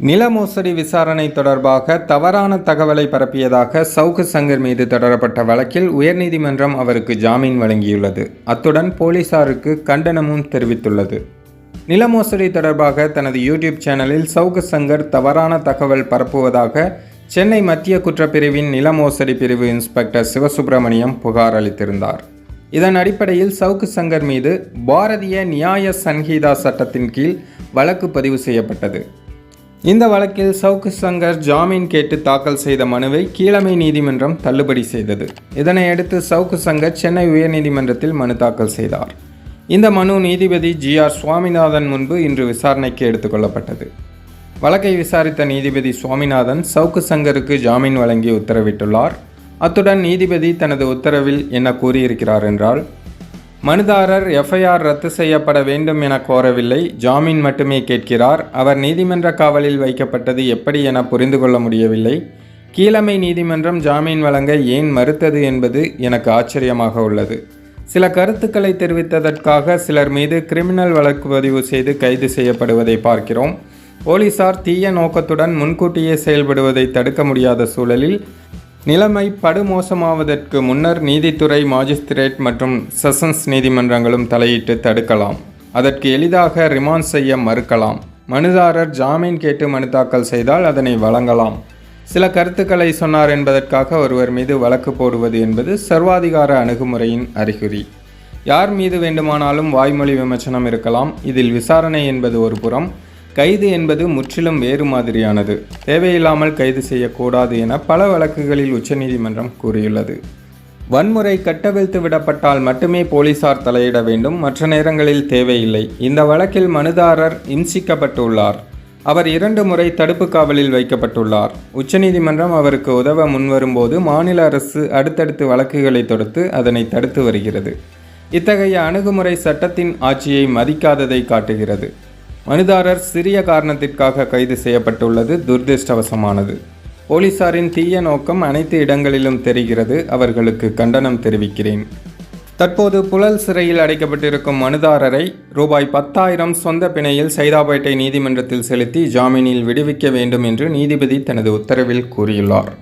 நில மோசடி விசாரணை தொடர்பாக தவறான தகவலை பரப்பியதாக சவுக்கு சங்கர் மீது தொடரப்பட்ட வழக்கில் உயர்நீதிமன்றம் அவருக்கு ஜாமீன் வழங்கியுள்ளது. அத்துடன் போலீசாருக்கு கண்டனமும் தெரிவித்துள்ளது. நில மோசடி தொடர்பாக தனது யூடியூப் சேனலில் சவுக்கு சங்கர் தவறான தகவல் பரப்புவதாக சென்னை மத்திய குற்றப்பிரிவின் நில மோசடி பிரிவு இன்ஸ்பெக்டர் சிவசுப்பிரமணியம் புகார் அளித்திருந்தார். இதன் அடிப்படையில் சவுக்கு சங்கர் மீது பாரதிய நியாய சன்ஹீதா சட்டத்தின் கீழ் வழக்கு பதிவு செய்யப்பட்டது. இந்த வழக்கில் சவுக்கு சங்கர் ஜாமீன் கேட்டு தாக்கல் செய்த மனுவை கீழமை நீதிமன்றம் தள்ளுபடி செய்தது. இதனையடுத்து சவுக்கு சங்கர் சென்னை உயர்நீதிமன்றத்தில் மனு தாக்கல் செய்தார். இந்த மனு நீதிபதி ஜி ஆர் சுவாமிநாதன் முன்பு இன்று விசாரணைக்கு எடுத்துக்கொள்ளப்பட்டது வழக்கை விசாரித்த நீதிபதி சுவாமிநாதன் சவுக்கு சங்கருக்கு ஜாமீன் வழங்கி உத்தரவிட்டுள்ளார். அத்துடன் நீதிபதி தனது உத்தரவில் என்ன கூறியிருக்கிறார் என்றால் மனுதாரர் எஃப்ஐஆர் ரத்து செய்யப்பட வேண்டும் என கோரவில்லை. ஜாமீன் மட்டுமே கேட்கிறார். அவர் நீதிமன்ற காவலில் வைக்கப்பட்டது எப்படி என புரிந்து கொள்ள முடியவில்லை. கீழமை நீதிமன்றம் ஜாமீன் வழங்க ஏன் மறுத்தது என்பது எனக்கு ஆச்சரியமாக உள்ளது. சில கருத்துக்களை தெரிவித்ததற்காக சிலர் மீது கிரிமினல் வழக்கு பதிவு செய்து கைது செய்யப்படுவதை பார்க்கிறோம். போலீசார் தீய நோக்கத்துடன் முன்கூட்டியே செயல்படுவதை தடுக்க முடியாத சூழலில் நிலைமை படுமோசமாவதற்கு முன்னர் நீதித்துறை மாஜிஸ்திரேட் மற்றும் செஷன்ஸ் நீதிமன்றங்களும் தலையிட்டு தடுக்கலாம். அதற்கு எளிதாக ரிமாண்ட் செய்ய மறுக்கலாம். மனுதாரர் ஜாமீன் கேட்டு மனு தாக்கல் செய்தால் அதனை வழங்கலாம். சில கருத்துக்களை சொன்னார் என்பதற்காக ஒருவர் மீது வழக்கு போடுவது என்பது சர்வாதிகார அணுகுமுறையின் அறிகுறி. யார் மீது வேண்டுமானாலும் வாய்மொழி விமர்சனம் இருக்கலாம். இதில் விசாரணை என்பது ஒரு புறம். கைது என்பது முற்றிலும் வேறு மாதிரியானது. தேவையில்லாமல் கைது செய்யக்கூடாது என பல வழக்குகளில் உச்சநீதிமன்றம் கூறியுள்ளது. வன்முறை கட்டவிழ்த்து விடப்பட்டால் மட்டுமே போலீசார் தலையிட வேண்டும். மற்ற நேரங்களில் தேவையில்லை. இந்த வழக்கில் மனுதாரர் இம்சிக்கப்பட்டுள்ளார். அவர் இரண்டு முறை தடுப்பு காவலில் வைக்கப்பட்டுள்ளார். உச்சநீதிமன்றம் அவருக்கு உதவ முன்வரும்போது மாநில அரசு அடுத்தடுத்து வழக்குகளை தொடுத்து அதனை தடுத்து வருகிறது. இத்தகைய அணுகுமுறை சட்டத்தின் ஆட்சியை மதிக்காததை காட்டுகிறது. மனுதாரர் சிறிய காரணத்திற்காக கைது செய்யப்பட்டுள்ளது துர்திருஷ்டவசமானது. போலீசாரின் தீய நோக்கம் அனைத்து இடங்களிலும் தெரிகிறது அவர்களுக்கு கண்டனம் தெரிவிக்கிறேன். தற்போது புழல் சிறையில் அடைக்கப்பட்டிருக்கும் மனுதாரரை ரூபாய் பத்தாயிரம் சொந்த பிணையில் சைதாப்பேட்டை நீதிமன்றத்தில் செலுத்தி ஜாமீனில் விடுவிக்க வேண்டும் என்று நீதிபதி தனது உத்தரவில் கூறியுள்ளார்.